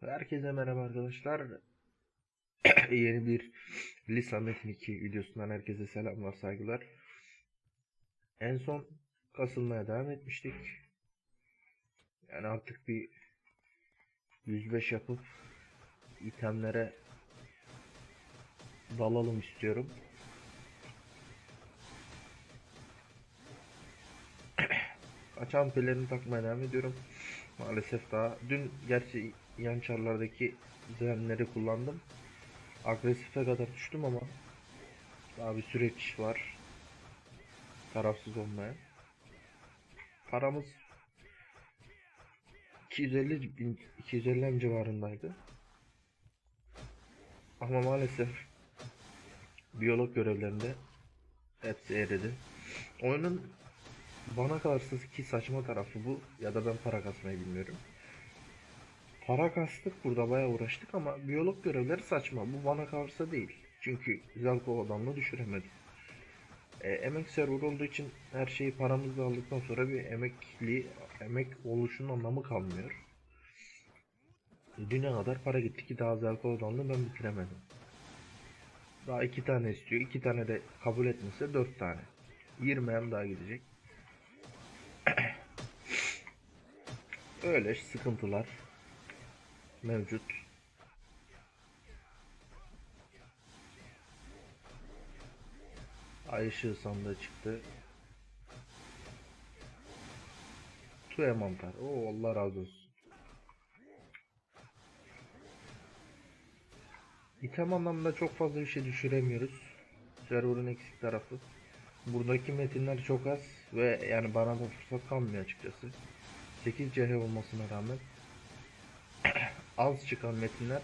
Herkese merhaba arkadaşlar. Yeni bir Lisa Metin 2 videosundan herkese selamlar, saygılar. En son kasılmaya devam etmiştik. Yani artık bir 105 yapıp itemlere dalalım istiyorum. Açan pelerini takmaya devam ediyorum. Maalesef daha dün gerçi yan çarlardaki düzenleri kullandım. Agresife kadar düştüm ama daha bir süreç var. Tarafsız olmaya. Paramız 250 bin 250 civarındaydı. Ama maalesef biyolog görevlerinde hepsi eridi. Oyunun bana kalarsız ki saçma tarafı bu ya da ben para kasmayı bilmiyorum. Para kastık burada bayağı uğraştık ama biyolog görevleri saçma. Bu bana kalırsa değil. Çünkü Zelko adamla düşüremedim. E, emek server olduğu için her şeyi paramızla aldıktan sonra bir emekli emek oluşunun anlamı kalmıyor. E, düne kadar para gitti ki daha Zelko adamla ben bitiremedim. Daha iki tane istiyor. iki tane de kabul etmese dört tane. 20 hem daha gidecek. Öyle sıkıntılar mevcut. Ay ışığı sandığı çıktı. Tuya mantar. Oo Allah razı olsun. İtem anlamında çok fazla bir şey düşüremiyoruz. Server'ın eksik tarafı. Buradaki metinler çok az ve yani bana da fırsat kalmıyor açıkçası. 8 CH olmasına rağmen az çıkan metinler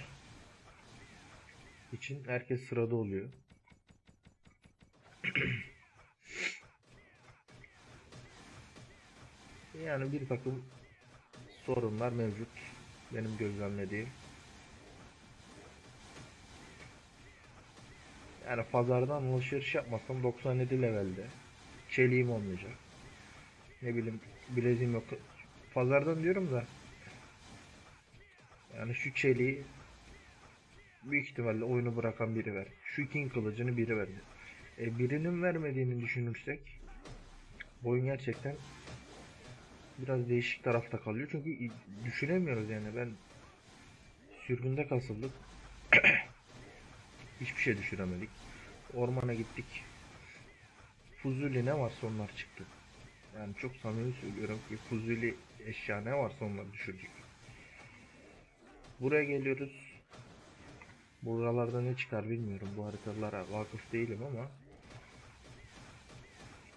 için herkes sırada oluyor. yani bir takım sorunlar mevcut benim gözlemlediğim. Yani pazardan alışveriş yapmasam 97 levelde çeliğim olmayacak. Ne bileyim bileziğim yok. Pazardan diyorum da yani şu çeliği büyük ihtimalle oyunu bırakan biri ver. Şu King kılıcını biri verdi. E, birinin vermediğini düşünürsek oyun gerçekten biraz değişik tarafta kalıyor. Çünkü düşünemiyoruz yani ben sürgünde kasıldık. Hiçbir şey düşüremedik. Ormana gittik. Fuzuli ne varsa onlar çıktı. Yani çok samimi söylüyorum ki Fuzuli eşya ne varsa onlar düşürecek. Buraya geliyoruz. Buralarda ne çıkar bilmiyorum. Bu haritalara vakıf değilim ama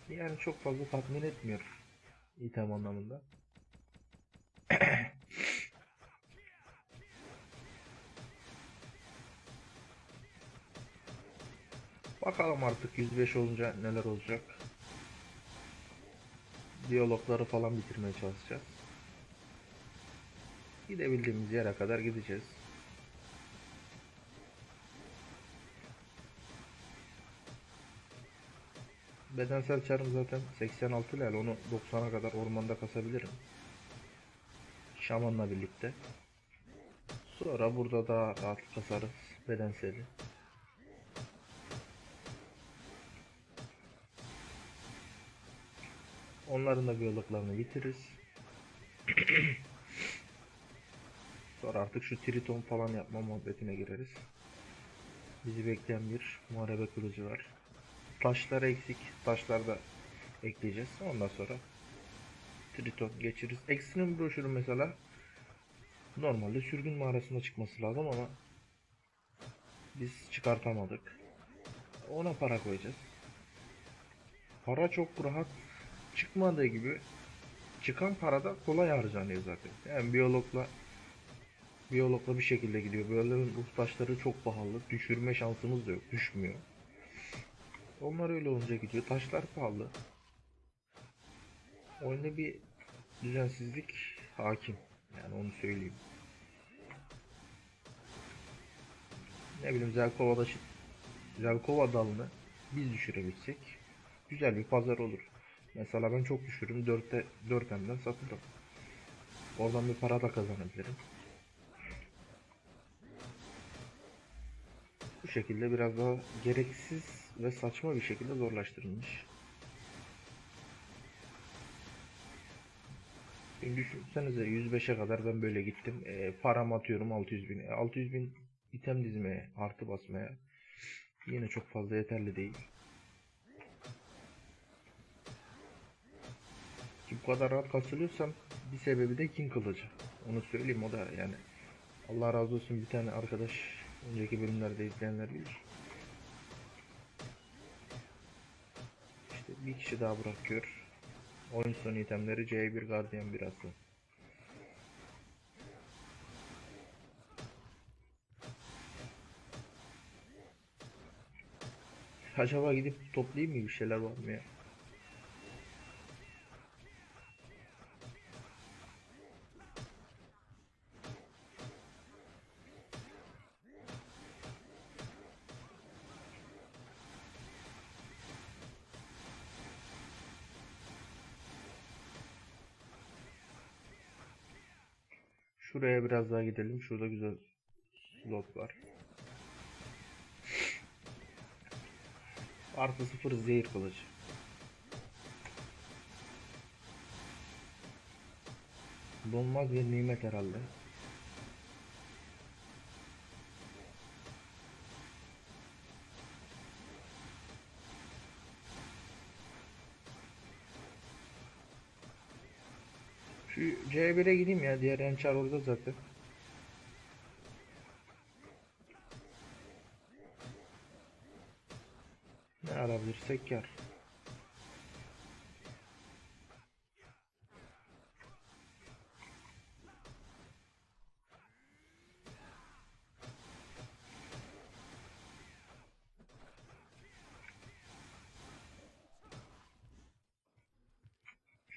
yani çok fazla tatmin etmiyor item anlamında. Bakalım artık 105 olunca neler olacak. Diyalogları falan bitirmeye çalışacağız. Gidebildiğimiz yere kadar gideceğiz. Bedensel çarım zaten 86 lira onu 90'a kadar ormanda kasabilirim. Şamanla birlikte. Sonra burada daha rahat kasarız bedenseli. Onların da biyologlarını bitiririz. Sonra artık şu triton falan yapma muhabbetine gireriz. Bizi bekleyen bir muharebe kılıcı var. Taşlar eksik. Taşlar da ekleyeceğiz. Ondan sonra triton geçiririz. Ekstrem broşürü mesela normalde sürgün mağarasında çıkması lazım ama biz çıkartamadık. Ona para koyacağız. Para çok rahat çıkmadığı gibi çıkan para da kolay harcanıyor zaten. Yani biyologla biyologla bir şekilde gidiyor. Biyologun ruh taşları çok pahalı. Düşürme şansımız da yok. Düşmüyor. Onlar öyle olunca gidiyor. Taşlar pahalı. Oyunda bir düzensizlik hakim. Yani onu söyleyeyim. Ne bileyim Zelkova'da Zelkova dalını biz düşürebilsek güzel bir pazar olur. Mesela ben çok düşürüm 4'te 4 M'den satırım. Oradan bir para da kazanabilirim. Şekilde biraz daha gereksiz ve saçma bir şekilde zorlaştırılmış. Şimdi düşünsenize 105'e kadar ben böyle gittim. E, param atıyorum 600 bin. E, 600 bin item dizmeye, artı basmaya yine çok fazla yeterli değil. Ki bu kadar rahat kasılıyorsam bir sebebi de King kılıcı. Onu söyleyeyim o da yani. Allah razı olsun bir tane arkadaş önceki bölümlerde izleyenler bilir. İşte bir kişi daha bırakıyor. Oyun sonu itemleri C1 Guardian birası. Acaba gidip toplayayım mı bir şeyler var mı ya? Şuraya biraz daha gidelim. Şurada güzel slot var. Artı sıfır zehir kılıcı. Donmaz bir nimet herhalde. Şu C1'e gideyim ya. Diğer enchar orada zaten. Ne alabilirsek kar.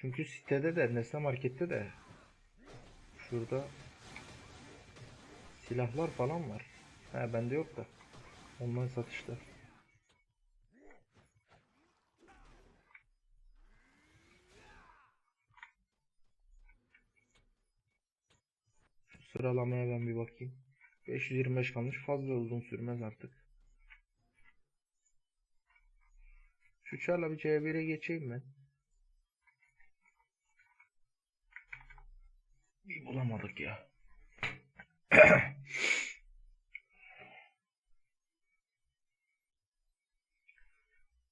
Çünkü sitede de Nesne Market'te de şurada silahlar falan var. Ha bende yok da. Online satışta. Sıralamaya ben bir bakayım. 525 kalmış. Fazla uzun sürmez artık. Şu çarla bir C1'e geçeyim ben. Bir bulamadık ya.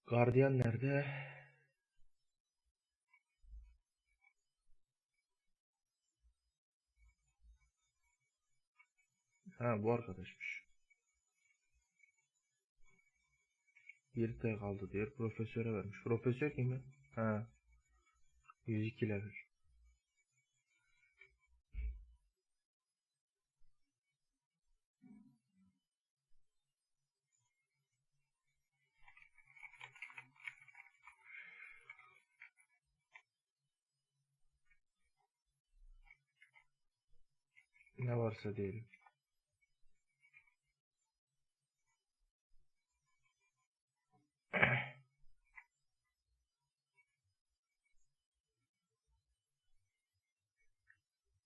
Gardiyan nerede? Ha bu arkadaşmış. Bir T kaldı diyor. Profesöre vermiş. Profesör kim? Ha. 102 level. Ne varsa diyelim.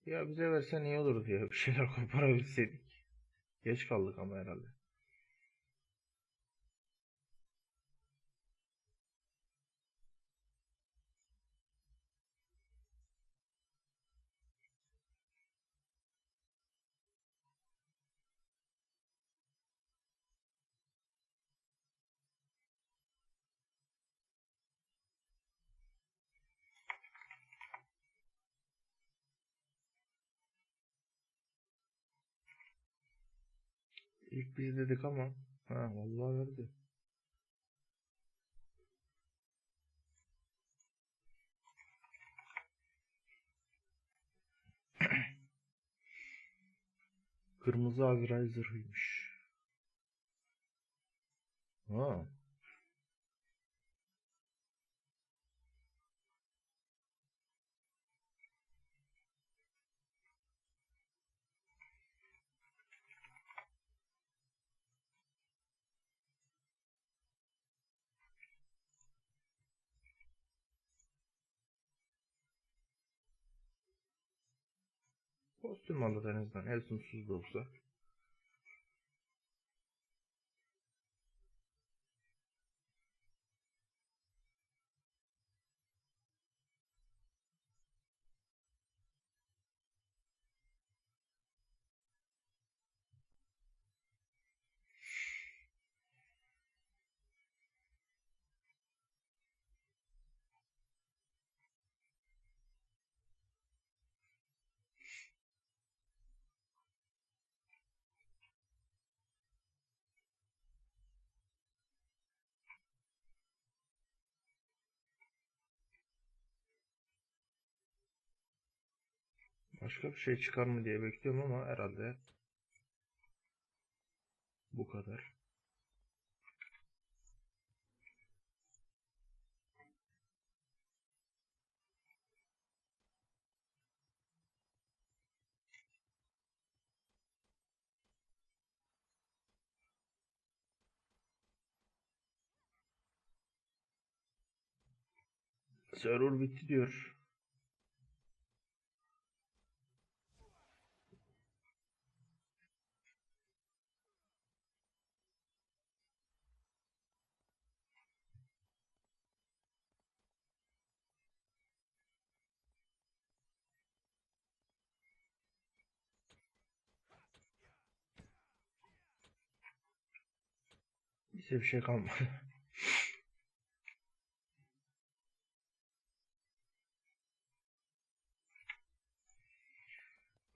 Ya bize versen iyi olurdu ya. Bir şeyler koparabilseydik. Geç kaldık ama herhalde. İlk biz dedik ama ha vallahi verdi. Kırmızı aviray zırhıymış. Ha. En azından. El sonsuz da olsa. Başka bir şey çıkar mı diye bekliyorum ama herhalde bu kadar. Server bitti diyor. Bize bir şey kalmadı.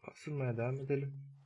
Kasılmaya devam edelim.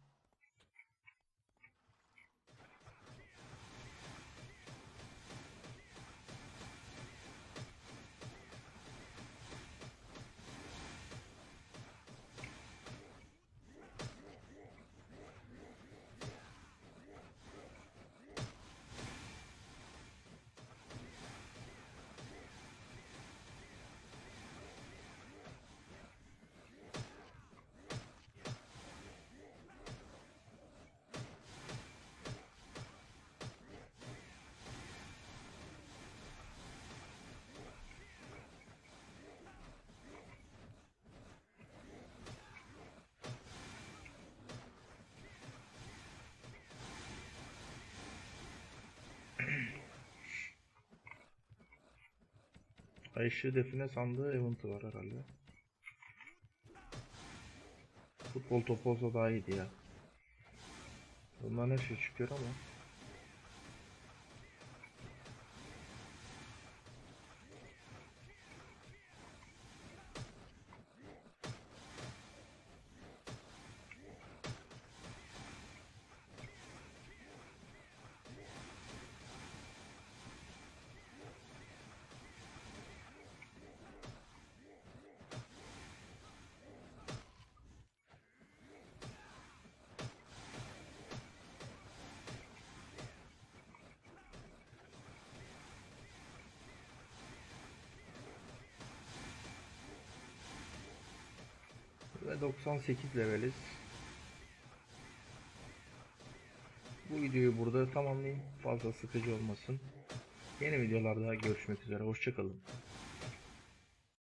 Ay ışığı define sandığı event'ı var herhalde. Futbol topu olsa daha iyiydi ya. Bundan her şey çıkıyor ama. Ve 98 leveliz. Bu videoyu burada tamamlayayım. Fazla sıkıcı olmasın. Yeni videolarda görüşmek üzere. Hoşçakalın.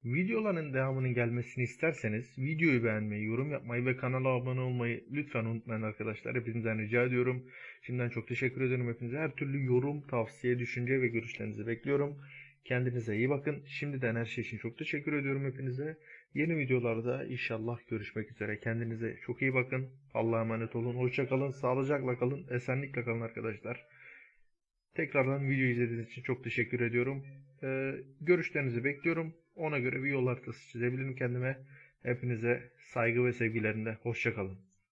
Videoların devamının gelmesini isterseniz videoyu beğenmeyi, yorum yapmayı ve kanala abone olmayı lütfen unutmayın arkadaşlar. Hepinizden rica ediyorum. Şimdiden çok teşekkür ederim hepinize. Her türlü yorum, tavsiye, düşünce ve görüşlerinizi bekliyorum. Kendinize iyi bakın. Şimdiden her şey için çok teşekkür ediyorum hepinize. Yeni videolarda inşallah görüşmek üzere. Kendinize çok iyi bakın. Allah'a emanet olun. Hoşça kalın. Sağlıcakla kalın. Esenlikle kalın arkadaşlar. Tekrardan video izlediğiniz için çok teşekkür ediyorum. Ee, görüşlerinizi bekliyorum. Ona göre bir yol haritası çizebilirim kendime. Hepinize saygı ve sevgilerinde. Hoşça kalın.